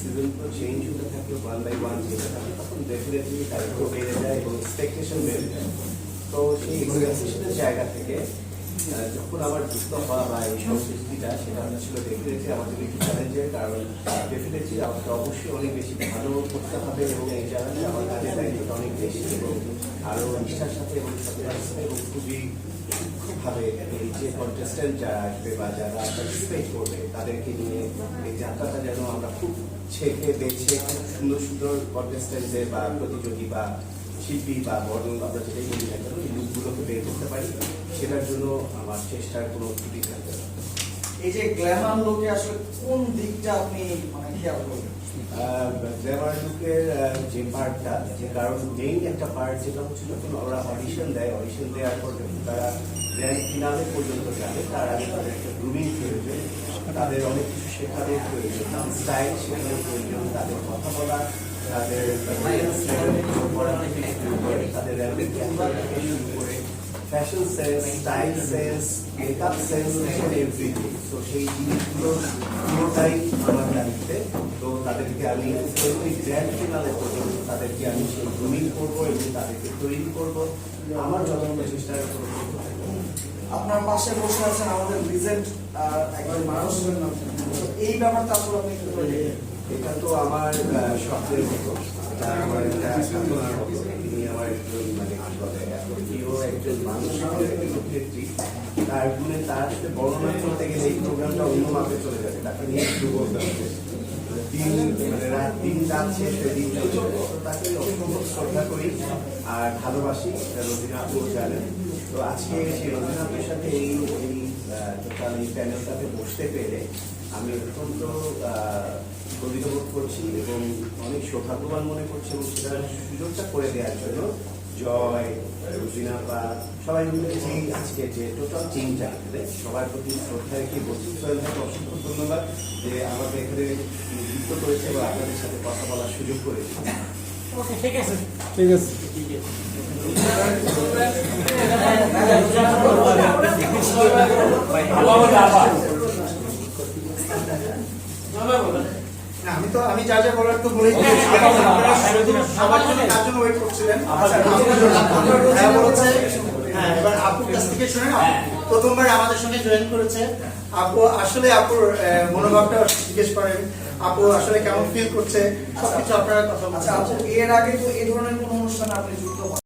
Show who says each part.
Speaker 1: Season তো change হতে থাকে ওয়ান বাই ওয়ান যেতে থাকে তখন ডেফিনেটলি দায়িত্ব বেড়ে যায় এবং এক্সপেকটেশন বেড়ে যায়। তো সেই জায়গা থেকে যখন আমার যুক্ত হওয়া বা এই সংস্কৃতিটা সেটা ছিল ডেফিনেটলি জন্য একটু চ্যালেঞ্জের কারণ ডেফিনেটলি আমাকে অবশ্যই অনেক বেশি ভালো করতে হবে এবং এই চ্যালেঞ্জে আমার কাজের দায়িত্বটা অনেক বেশি এবং আরও নিষ্ঠার সাথে এবং সাথে এবং খুবই সূক্ষ্মভাবে এই যে কন্টেস্টেন্ট যারা আসবে বা যারা পার্টিসিপেট করবে, তাদেরকে নিয়ে এই যাত্রাটা যেন আমরা খুব ছেঁকে বেছে খুব সুন্দর সুন্দর কন্টেস্টেন্টদের বা প্রতিযোগী বা শিল্পী বা বর্ণ আমরা যেটাই বলি না কেন, এই লুকগুলোকে বের করতে পারি। সেটার জন্য আমার চেষ্টার কোনো ত্রুটি থাকবে না।
Speaker 2: এই যে গ্ল্যামার লোকে আসলে কোন দিকটা আপনি মানে খেয়াল করবেন?
Speaker 1: গ্ল্যামার লুকের যে পার্টটা যে কারণ মেইন একটা পার্ট যেটা যখন ওরা অডিশন দেয় অডিশন দেওয়ার পর যখন তারা গ্র্যান্ড ফিনালে পর্যন্ত যাবে তার আগে তাদের একটা গ্রুমিং প্রয়োজন তাদের অনেক কিছু শেখানোর প্রয়োজন স্টাইল শেখানোর প্রয়োজন তাদের কথা বলা তাদের তাদের র্যাপিড থেকে শুরু করে fashion sense style sense makeup sense everything তো সেই জিনিসগুলো পুরোটাই আমার দায়িত্বে। তো তাদেরকে আমি ওই গ্র্যান্ড ফিনালে পর্যন্ত তাদেরকে আমি সেই গ্রুমিং করব এবং তাদেরকে তৈরি করব। আমার যতটা চেষ্টা করব।
Speaker 2: আপনার পাশে বসে আছেন আমাদের লিজেন্ড একজন মানুষ। তো এই ব্যাপারটা আসলে আপনি?
Speaker 1: এটা তো আমার স্বপ্নের মতো। আমার আমার একজন মানে প্রিয় একজন মানুষ অভিনেত্রী তার গুণে তার বর্ণনা করতে গেলে এই প্রোগ্রামটা অন্য মাপে চলে যাবে। তাকে নিয়ে একটু বলতে হবে। দিন মানে রাত দিন রাত শেষ তাকে অসম্ভব শ্রদ্ধা করি আর ভালোবাসি রবীন্দ্রনাথও জানেন তো আজকে সেই রবীন্দ্রনাথের সাথে এই এই টোটাল এই প্যানেলটাতে বসতে পেরে আমি অত্যন্ত গর্বিত বোধ করছি এবং অনেক সৌভাগ্যবান মনে করছি এবং সেটার সুযোগটা করে দেওয়ার জন্য জয় রুজিনা বা সবাই মিলে যে আজকে যে টোটাল টিমটা সবার প্রতি শ্রদ্ধা রেখে বলছি সোহেল অসংখ্য ধন্যবাদ যে আমাকে এখানে যুক্ত করেছে বা আপনাদের সাথে কথা বলার সুযোগ করেছে।
Speaker 3: ঠিক আছে।
Speaker 2: না, আমি তো আমি যা যা বলার তো বলেই দিয়েছি সবার জন্য কার জন্য ওয়েট করছিলেন। আপুর জন্য। আপনার ভাইয়া বলেছে হ্যাঁ এবার আপুর কাছ থেকে শুনেন আপু প্রথমবার আমাদের সঙ্গে জয়েন করেছে। আপু আসলে আপুর মনোভাবটা জিজ্ঞেস করেন। আপু আসলে কেমন ফিল করছে? সবকিছু আপনারা কথা বলছেন।
Speaker 4: আচ্ছা এর আগে তো এই ধরনের কোনো অনুষ্ঠানে আপনি যুক্ত